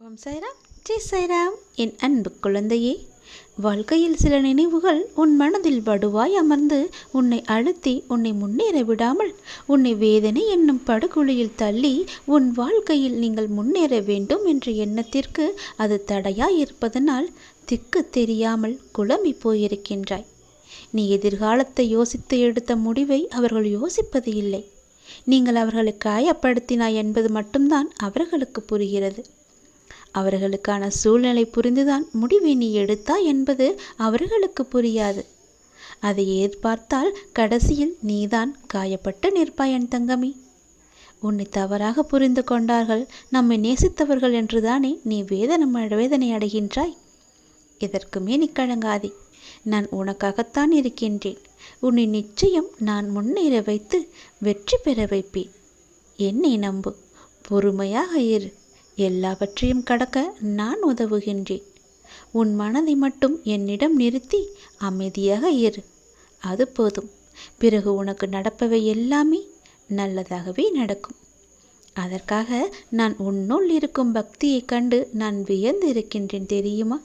ஓம் சைராம் ஜெய் சைராம் என் அன்பு குழந்தையே வாழ்க்கையில் சில நினைவுகள் உன் மனதில் வடுவாய் அமர்ந்து உன்னை அழுத்தி உன்னை முன்னேற விடாமல் உன்னை வேதனை என்னும் படுகொலியில் தள்ளி உன் வாழ்க்கையில் நீங்கள் முன்னேற வேண்டும் என்ற எண்ணத்திற்கு அது தடையாய் இருப்பதனால் திக்கு தெரியாமல் குழம்பி போயிருக்கின்றாய். நீ எதிர்காலத்தை யோசித்து எடுத்த முடிவை அவர்கள் யோசிப்பது இல்லை. நீங்கள் அவர்களை காயப்படுத்தினாய் என்பது மட்டும்தான் அவர்களுக்கு புரிகிறது. அவர்களுக்கான சூழ்நிலை புரிந்துதான் முடிவை நீ எடுத்தா என்பது அவர்களுக்கு புரியாது. அதை எதிர்பார்த்தால் கடைசியில் நீதான் காயப்பட்டு நிற்பாய் என் தங்கமி. உன்னை தவறாக புரிந்து கொண்டார்கள் நம்மை நேசித்தவர்கள் என்றுதானே நீ வேதனை வேதனை அடைகின்றாய்? இதற்குமே நீ கழங்காதே நான் உனக்காகத்தான் இருக்கின்றேன். உன்னை நிச்சயம் நான் முன்னேற வைத்து வெற்றி பெற வைப்பேன். என்னை நம்பு. பொறுமையாக இரு. எல்லாவற்றையும் கடக்க நான் உதவுகின்றேன். உன் மனதை மட்டும் என்னிடம் நிறுத்தி அமைதியாக இரு. அது போதும். பிறகு உனக்கு நடப்பவை எல்லாமே நல்லதாகவே நடக்கும். அதற்காக நான் உன்னுள் இருக்கும் பக்தியைக் கண்டு நான் வியந்து இருக்கின்றேன் தெரியுமா?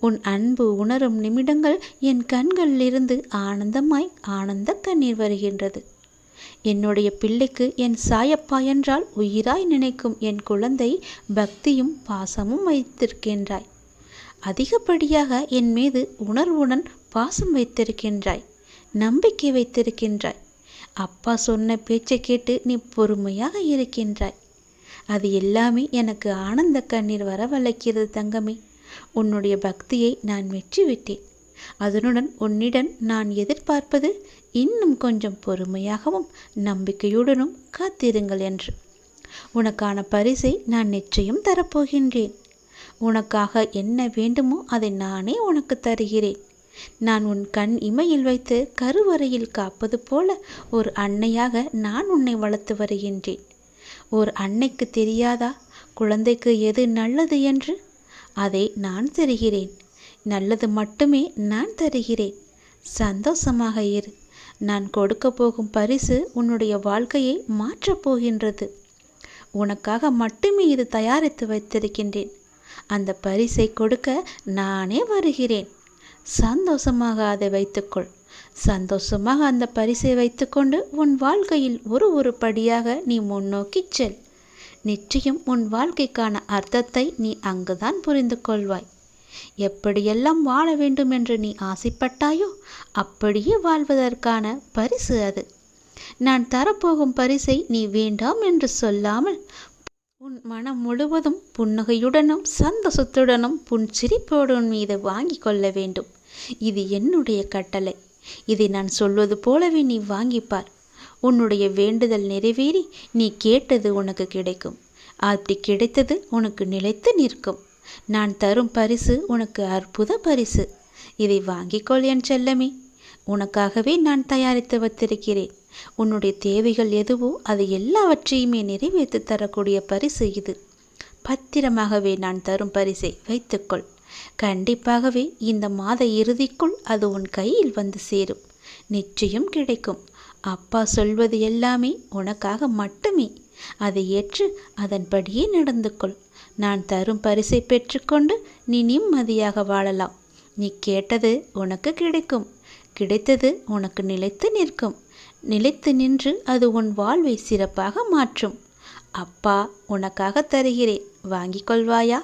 உன் அன்பு உணரும் நிமிடங்கள் என் கண்களிலிருந்து ஆனந்தமாய் ஆனந்த கண்ணீர் வருகின்றது. என்னுடைய பிள்ளைக்கு என் சாயப்பா என்றால் உயிராய் நினைக்கும் என் குழந்தை பக்தியும் பாசமும் வைத்திருக்கின்றாய். அதிகப்படியாக என் மீது உணர்வுடன் பாசம் வைத்திருக்கின்றாய். நம்பிக்கை வைத்திருக்கின்றாய். அப்பா சொன்ன பேச்சை கேட்டு நீ பொறுமையாக இருக்கின்றாய். அது எல்லாமே எனக்கு ஆனந்த கண்ணீர் வரவழைக்கிறது தங்கமே. உன்னுடைய பக்தியை நான் வெற்றி விட்டேன் அதனுடன் உன்னிடம் நான் எதிர்பார்ப்பது இன்னும் கொஞ்சம் பொறுமையாகவும் நம்பிக்கையுடனும் காத்திருங்கள் என்று. உனக்கான பரிசை நான் நிச்சயம் தரப்போகின்றேன். உனக்காக என்ன வேண்டுமோ அதை நானே உனக்கு தருகிறேன். நான் உன் கண் இமையில் வைத்து கருவறையில் காப்பது போல ஒரு அன்னையாக நான் உன்னை வளர்த்து வருகின்றேன். ஒரு அன்னைக்கு தெரியாதா? குழந்தைக்கு எது நல்லது என்று? அதை நான் தருகிறேன். நல்லது மட்டுமே நான் தருகிறேன். சந்தோஷமாக இரு. நான் கொடுக்க போகும் பரிசு உன்னுடைய வாழ்க்கையை மாற்றப் போகின்றது. உனக்காக மட்டுமே இது தயாரித்து வைத்திருக்கின்றேன். அந்த பரிசை கொடுக்க நானே வருகிறேன். சந்தோஷமாக அதை வைத்துக்கொள். சந்தோஷமாக அந்த பரிசை வைத்துக்கொண்டு உன் வாழ்க்கையில் ஒரு ஒரு படியாக நீ முன்னோக்கி செல். நிச்சயம் உன் வாழ்க்கைக்கான அர்த்தத்தை நீ அங்குதான் புரிந்து கொள்வாய் எப்படியெல்லாம் வாழ வேண்டும் என்று நீ ஆசைப்பட்டாயோ அப்படியே வாழ்வதற்கான பரிசு அது. நான் தரப்போகும் பரிசை நீ வேண்டாம் என்று சொல்லாமல் உன் மனம் முழுவதும் புன்னகையுடனும் சந்தோஷத்துடனும் புன் சிரிப்போடும் மீது வாங்கி கொள்ள வேண்டும். இது என்னுடைய கட்டளை. இதை நான் சொல்வது போலவே நீ வாங்கிப்பார். உன்னுடைய வேண்டுதல் நிறைவேறி நீ கேட்டது உனக்கு கிடைக்கும். அப்படி கிடைத்தது உனக்கு நிலைத்து நிற்கும். நான் தரும் பரிசு உனக்கு அற்புத பரிசு. இதை வாங்கிக்கொள் என் செல்லமே. உனக்காகவே நான் தயாரித்து வைத்திருக்கிறேன். உன்னுடைய தேவைகள் எதுவோ அதை எல்லாவற்றையுமே நிறைவேற்றி தரக்கூடிய பரிசு இது. பத்திரமாகவே நான் தரும் பரிசை வைத்துக்கொள். கண்டிப்பாகவே இந்த மாத இறுதிக்குள் அது உன் கையில் வந்து சேரும். நிச்சயம் கிடைக்கும். அப்பா சொல்வது எல்லாமே உனக்காக மட்டுமே. அதை ஏற்று அதன்படியே நடந்து கொள் நான் தரும் பரிசை பெற்றுக்கொண்டு நீ நிம்மதியாக வாழலாம். நீ கேட்டது உனக்கு கிடைக்கும். கிடைத்தது உனக்கு நிலைத்து நிற்கும். நிலைத்து நின்று அது உன் வாழ்வை சிறப்பாக மாற்றும். அப்பா உனக்காக தருகிறேன். வாங்கிக் கொள்வாயா?